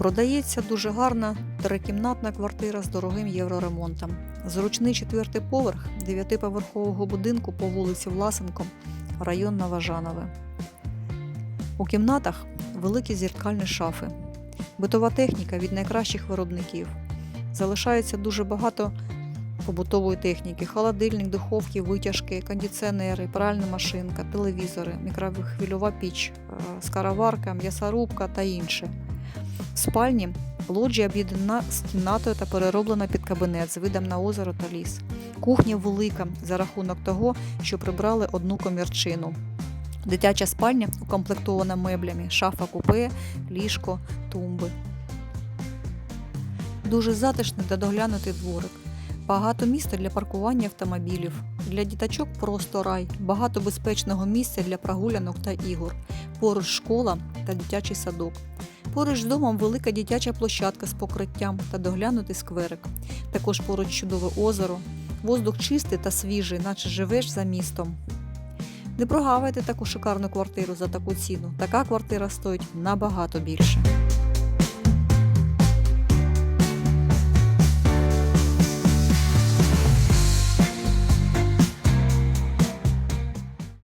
Продається дуже гарна трикімнатна квартира з дорогим євроремонтом. Зручний четвертий поверх дев'ятиповерхового будинку по вулиці Власенко, район Новожанове. У кімнатах великі зеркальні шафи, битова техніка від найкращих виробників. Залишається дуже багато побутової техніки: холодильник, духовки, витяжки, кондиціонери, пральна машинка, телевізори, мікрохвильова піч, е, скароварка, м'ясорубка та інше. Спальні лоджія об'єднана з кімнатою та перероблена під кабінет з видом на озеро та ліс. Кухня велика за рахунок того, що прибрали одну комірчину. Дитяча спальня укомплектована меблями, шафа купе, ліжко, тумби. Дуже затишний та доглянутий дворик. Багато місця для паркування автомобілів. Для діточок просто рай, багато безпечного місця для прогулянок та ігор. Поруч школа та дитячий садок. Поруч з домом велика дитяча площадка з покриттям та доглянутий скверик. Також поруч чудове озеро. Воздух чистий та свіжий, наче живеш за містом. Не прогавайте таку шикарну квартиру за таку ціну. Така квартира стоїть набагато більше.